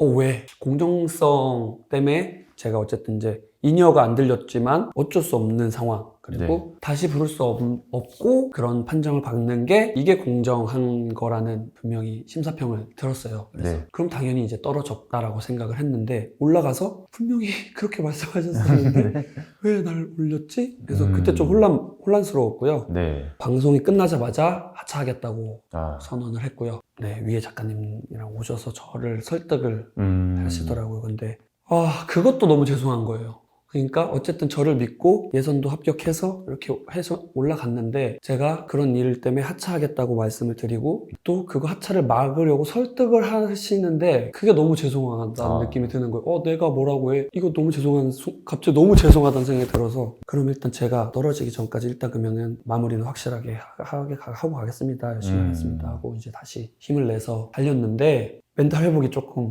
어, 왜? 공정성 때문에 제가 어쨌든 이제 인여가 안 들렸지만 어쩔 수 없는 상황. 그리고 네. 다시 부를 수 없, 없고 그런 판정을 받는 게 이게 공정한 거라는 분명히 심사평을 들었어요. 그래서 네. 그럼 당연히 이제 떨어졌다라고 생각을 했는데 올라가서 분명히 그렇게 말씀하셨었는데 왜 날 올렸지? 그래서 음. 그때 좀 혼란, 혼란스러웠고요. 네. 방송이 끝나자마자 하차하겠다고 아. 선언을 했고요. 네, 위에 작가님이랑 오셔서 저를 설득을 음. 하시더라고요. 근데 아 그것도 너무 죄송한 거예요. 그러니까 어쨌든 저를 믿고 예선도 합격해서 이렇게 해서 올라갔는데 제가 그런 일 때문에 하차하겠다고 말씀을 드리고 또 그거 하차를 막으려고 설득을 하시는데 그게 너무 죄송하다는 아. 느낌이 드는 거예요. 어 내가 뭐라고 해? 이거 너무 죄송한 수- 갑자기 너무 죄송하다는 생각이 들어서 그럼 일단 제가 떨어지기 전까지 일단 그러면은 마무리는 확실하게 하- 하게 가- 하고 가겠습니다. 열심히 음. 하겠습니다 하고 이제 다시 힘을 내서 달렸는데 멘탈 회복이 조금